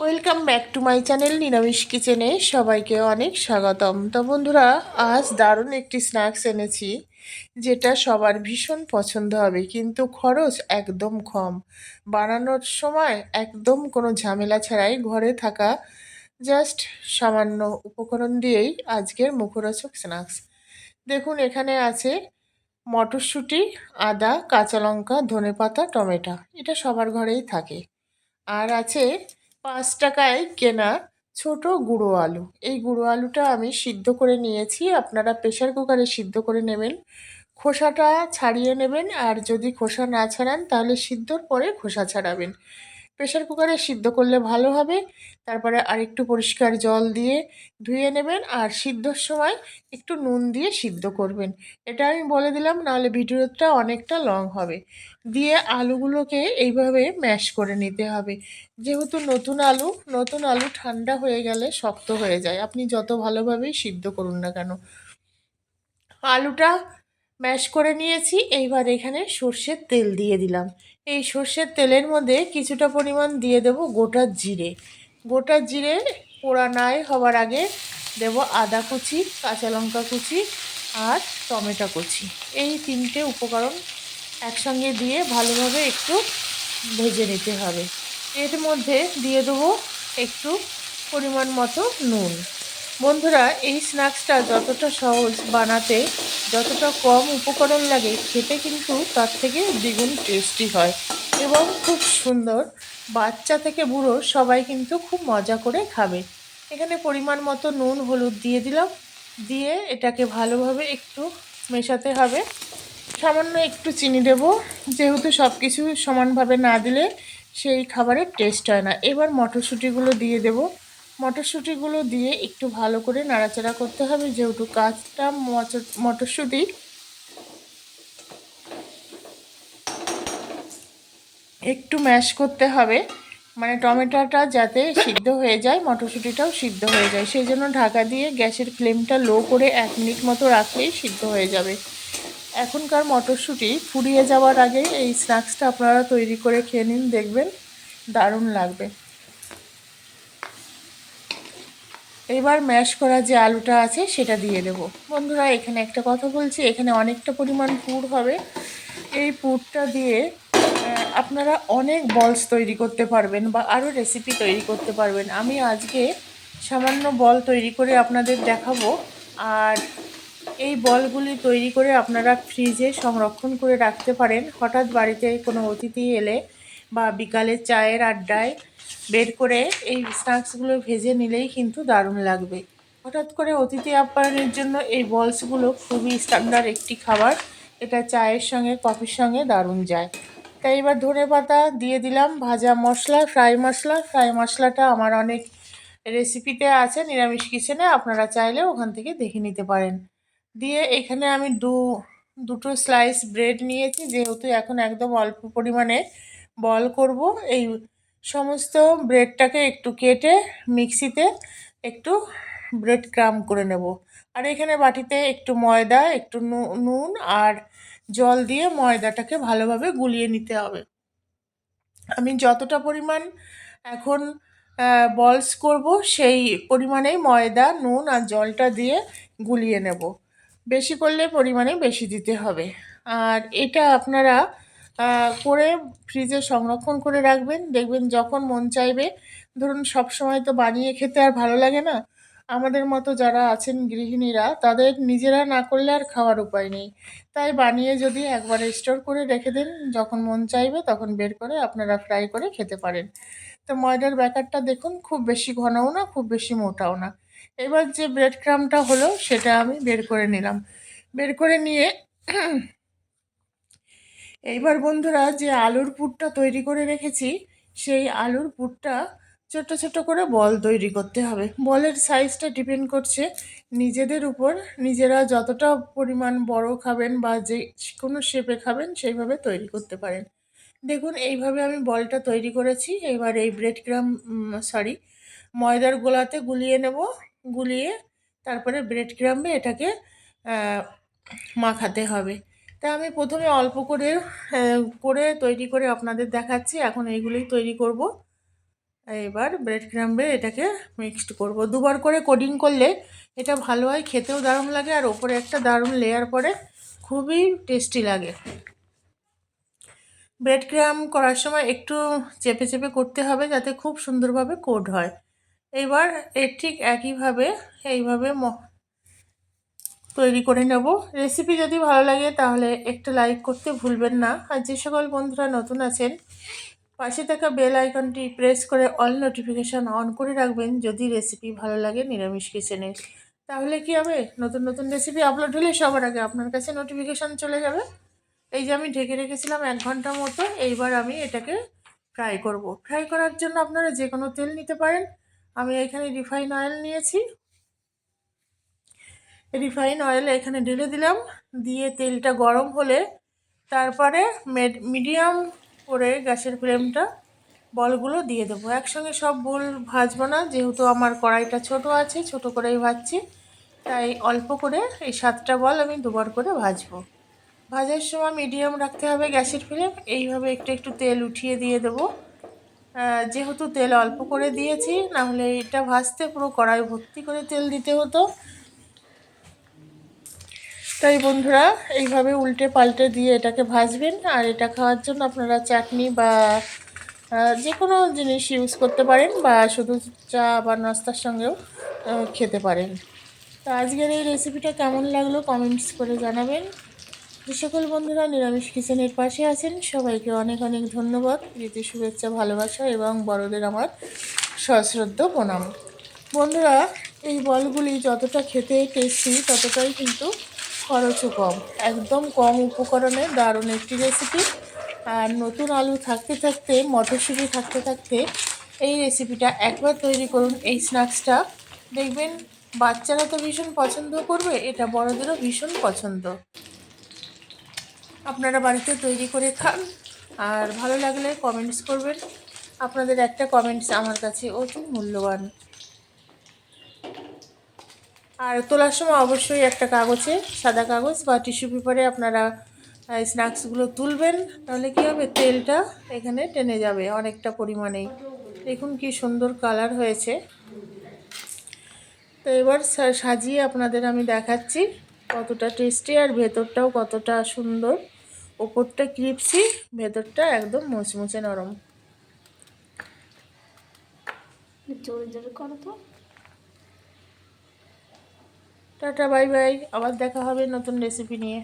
Welcome back to my channel নিরামিষ কিচেনে সবাইকে অনেক স্বাগতম। তো বন্ধুরা, আজ দারুণ একটি স্ন্যাক্স এনেছি, যেটা সবার ভীষণ পছন্দ হবে, কিন্তু খরচ একদম কম। বানানোর সময় একদম কোনো ঝামেলা ছাড়াই ঘরে থাকা জাস্ট সামান্য উপকরণ দিয়েই আজকের মুখরোচক স্ন্যাক্স দেখুন, এখানে আছে মটরশুঁটি, আদা, কাঁচা লঙ্কা ধনে পাতা টমেটো। এটা সবার ঘরেই থাকে। আর আছে পাঁচ টাকায় কেনা ছোট গুঁড়ো আলু। এই গুঁড়ো আলুটা আমি সিদ্ধ করে নিয়েছি। আপনারা প্রেশার কুকারে সিদ্ধ করে নেবেন। খোসাটা ছাড়িয়ে নেবেন। আর যদি খোসা না ছাড়ান, তাহলে সিদ্ধর পরে খোসা ছাড়াবেন। প্রেশার কুকারে সিদ্ধ করলে ভালো হবে। তারপরে আরেকটু পরিষ্কার জল দিয়ে ধুয়ে নেবেন আর সিদ্ধর সময় একটু নুন দিয়ে সিদ্ধ করবেন। এটা আমি বলে দিলাম, নাহলে ভিডিওটা অনেকটা লং হবে। দিয়ে আলুগুলোকে এইভাবে ম্যাশ করে নিতে হবে। যেহেতু নতুন আলু নতুন আলু ঠান্ডা হয়ে গেলে শক্ত হয়ে যায়। আপনি যত ভালোভাবেই সিদ্ধ করুন না কেন। আলুটা ম্যাশ করে নিয়েছি, এইবার এখানে সর্ষের তেল দিয়ে দিলাম। এই সর্ষের তেলের মধ্যে কিছুটা পরিমাণ দিয়ে দেব গোটা জিরে। গোটা জিরে পোড়া নাই হওয়ার আগে দেব আদা কুচি, কাঁচা লঙ্কা কুচি আর টমেটো কুচি। এই তিনটে উপকরণ একসঙ্গে দিয়ে ভালোভাবে একটু ভেজে নিতে হবে। এর মধ্যে দিয়ে দেবো একটু পরিমাণ মতো নুন। বন্ধুরা, এই স্ন্যাক্সটা যতটা সহজ বানাতে, যতটা কম উপকরণ লাগে, খেতে কিন্তু তার থেকে দ্বিগুণ টেস্টি হয় এবং খুব সুন্দর। বাচ্চা থেকে বুড়ো সবাই কিন্তু খুব মজা করে খাবে। এখানে পরিমাণ মতো নুন, হলুদ দিয়ে দিলাম। দিয়ে এটাকে ভালোভাবে একটু মেশাতে হবে। সামান্য একটু চিনি দেবো, যেহেতু সব কিছু সমানভাবে না দিলে সেই খাবারের টেস্ট হয় না। এবার মটরশুঁটিগুলো দিয়ে দেব। মটরশুঁটিগুলো দিয়ে একটু ভালো করে নাড়াচাড়া করতে হবে, যেহেতু কাঁচটা মটরশুঁটি। একটু ম্যাশ করতে হবে মানে টমেটোটা যাতে সিদ্ধ হয়ে যায়, মটরশুঁটিটাও সিদ্ধ হয়ে যায়। সেই জন্য ঢাকা দিয়ে গ্যাসের ফ্লেমটা লো করে এক মিনিট মতো রাখলেই সিদ্ধ হয়ে যাবে। এখনকার মটরশুঁটি ফুরিয়ে যাওয়ার আগে এই স্ন্যাক্সটা আপনারা তৈরি করে খেয়ে নিন, দেখবেন দারুণ লাগবে। এবার ম্যাশ করা যে আলুটা আছে, সেটা দিয়ে দেব। বন্ধুরা, এখানে একটা কথা বলছি, এখানে অনেকটা পরিমাণ পুর হবে। এই পুরটা দিয়ে আপনারা অনেক বলস তৈরি করতে পারবেন বা আরও রেসিপি তৈরি করতে পারবেন। আমি আজকে সামান্য বল তৈরি করে আপনাদের দেখাবো, আর এই বলগুলি তৈরি করে আপনারা ফ্রিজে সংরক্ষণ করে রাখতে পারেন। হঠাৎ বাড়িতে কোনো অতিথি এলে বা বিকালে চায়ের আড্ডায় বের করে এই স্ন্যাক্সগুলো ভেজে নিলেই কিন্তু দারুণ লাগবে। হঠাৎ করে অতিথি আপ্যায়নের জন্য এই বলসগুলো খুবই স্ট্যান্ডার্ড একটি খাবার। এটা চায়ের সঙ্গে কফির সঙ্গে দারুণ যায়। তাই এবার ধনে পাতা দিয়ে দিলাম, ভাজা মশলা ফ্রাই মশলা। ফ্রাই মশলাটা আমার অনেক রেসিপিতে আছে, নিরামিষ কিচেনে আপনারা চাইলে ওখান থেকে দেখে নিতে পারেন। দিয়ে এখানে আমি দু, দুটো স্লাইস ব্রেড নিয়েছি, যেহেতু এখন একদম অল্প পরিমাণে বল করব। এই সমস্ত ব্রেডটাকে একটু কেটে মিক্সিতে একটু ব্রেড ক্রাম করে নেব। আর এখানে বাটিতে একটু ময়দা, একটু নুন আর জল দিয়ে ময়দাটাকে ভালোভাবে গুলিয়ে নিতে হবে। আমি যতটা পরিমাণ এখন বলস করব, সেই পরিমাণেই ময়দা, নুন আর জলটা দিয়ে গুলিয়ে নেব। বেশি করলে পরিমাণে বেশি দিতে হবে। আর এটা আপনারা করে ফ্রিজে সংরক্ষণ করে রাখবেন। দেখবেন যখন মন চাইবে, ধরুন সব সময় তো বানিয়ে খেতে আর ভালো লাগে না, আমাদের মতো যারা আছেন গৃহিণীরা, তাদের নিজেরা না করলে আর খাওয়ার উপায় নেই। তাই বানিয়ে যদি একবার স্টোর করে রেখে দেন, যখন মন চাইবে, তখন বের করে আপনারা ফ্রাই করে খেতে পারেন। তো ময়দার ব্যাকারটা দেখুন, খুব বেশি ঘনও না, খুব বেশি মোটাও না। এবার যে ব্রেড ক্রামটা হলো, সেটা আমি বের করে নিলাম। বের করে নিয়ে এইবার বন্ধুরা যে আলুর পুরটা তৈরি করে রেখেছি, সেই আলুর পুরটা ছোট ছোট করে বল তৈরি করতে হবে। বলের সাইজটা ডিপেন্ড করছে নিজেদের উপর। নিজেরা যতটা পরিমাণ বড় খাবেন বা যে কোনো শেপে খাবেন, সেইভাবে তৈরি করতে পারেন। দেখুন, এইভাবে আমি বলটা তৈরি করেছি। এবার এই ব্রেড ক্রাম সরি ময়দার গোলাতে গুলিয়ে নেব। গুলিয়ে তারপরে ব্রেড ক্রাম্বে এটাকে মাখাতে হবে। তা আমি প্রথমে অল্প করে করে তৈরি করে আপনাদের দেখাচ্ছি। এখন এইগুলোই তৈরি করব। এবার ব্রেড ক্রাম্বে এটাকে মিক্সড করব। দুবার করে কোডিং করলে এটা ভালো হয়, খেতেও দারুণ লাগে আর ওপরে একটা দারুণ লেয়ার পরে খুবই টেস্টি লাগে। ব্রেড ক্রাম করার সময় একটু চেপে চেপে করতে হবে যাতে খুব সুন্দরভাবে কোড হয়। এবার এর ঠিক একইভাবে, এইভাবে তৈরি করে নেব। রেসিপি যদি ভালো লাগে তাহলে একটা লাইক করতে ভুলবেন না। আর যে সকল বন্ধুরা নতুন আছেন, পাশে থাকা বেল আইকনটি প্রেস করে অল নোটিফিকেশান অন করে রাখবেন যদি রেসিপি ভালো লাগে নিরামিষ কিচেনে তাহলে কি হবে? নতুন নতুন রেসিপি আপলোড হলে সবার আগে আপনার কাছে নোটিফিকেশান চলে যাবে। এই যে আমি ঢেকে রেখেছিলাম এক ঘণ্টা মতো, এইবার আমি এটাকে ফ্রাই করব। ফ্রাই করার জন্য আপনারা যে কোনো তেল নিতে পারেন। আমি এখানে রিফাইন অয়েল নিয়েছি। রিফাইন অয়েল এখানে ঢেলে দিলাম। দিয়ে তেলটা গরম হলে তারপরে মিডিয়াম করে গ্যাসের ফ্লেমটা বলগুলো দিয়ে দেবো। একসঙ্গে সব বল ভাজবো না, যেহেতু আমার কড়াইটা ছোট আছে, ছোট করেই ভাজছি। তাই অল্প করে এই সাতটা বল আমি দুবার করে ভাজবো। ভাজার সময় মিডিয়াম রাখতে হবে গ্যাসের ফ্লেম। এইভাবে একটু একটু তেল উঠিয়ে দিয়ে দেবো। যেহেতু তেল অল্প করে দিয়েছি, নাহলে এটা ভাজতে পুরো কড়াই ভর্তি করে তেল দিতে হতো। তাই বন্ধুরা, এইভাবে উল্টে পাল্টে দিয়ে এটাকে ভাজবেন, আর এটা খাওয়ার জন্য আপনারা চাটনি বা যে কোনো জিনিস ইউজ করতে পারেন বা শুধু চা বা নাস্তার সঙ্গেও খেতে পারেন। তো আজকের এই রেসিপিটা কেমন লাগল কমেন্টস করে জানাবেন। যে সকল বন্ধুরা নিরামিষ কিচেনের পাশে আছেন, সবাইকে অনেক অনেক ধন্যবাদ। প্রীতি, শুভেচ্ছা, ভালোবাসা এবং বড়দের আমার সশ্রদ্ধ প্রণাম। বন্ধুরা, এই বলগুলি যতটা খেতে টেস্টি ততটাই কিন্তু খরচও কম। একদম কম উপকরণে দারুণ একটি রেসিপি আর নতুন আলু থাকতে থাকতে, মটরশুঁটি থাকতে থাকতে এই রেসিপিটা একবার তৈরি করুন, এই স্ন্যাক্সটা দেখবেন বাচ্চারা তো ভীষণ পছন্দ করবে, এটা বড়দেরও ভীষণ পছন্দ। আপনারা বাড়িতে তৈরি করে খান, আর ভালো লাগলে কমেন্টস করবেন। আপনাদের একটা কমেন্টস আমার কাছে অতি মূল্যবান। আর তোলার সময় অবশ্যই একটা কাগজে, সাদা কাগজ বা টিস্যু পেপারে আপনারা স্ন্যাক্সগুলো তুলবেন, তাহলে কী হবে? তেলটা এখানে টেনে যাবে অনেকটা পরিমাণেই। দেখুন কি সুন্দর কালার হয়েছে। তো এবার সাজিয়ে আপনাদের আমি দেখাচ্ছি কতটা টেস্টি আর ভেতরটাও কতটা সুন্দর। ওপরটা ক্রিপসি, ভেতরটা একদম মুচমুচে নরম। জোরে জোরে করো তো। Tata bye bye. আবার দেখা হবে নতুন রেসিপি নিয়ে।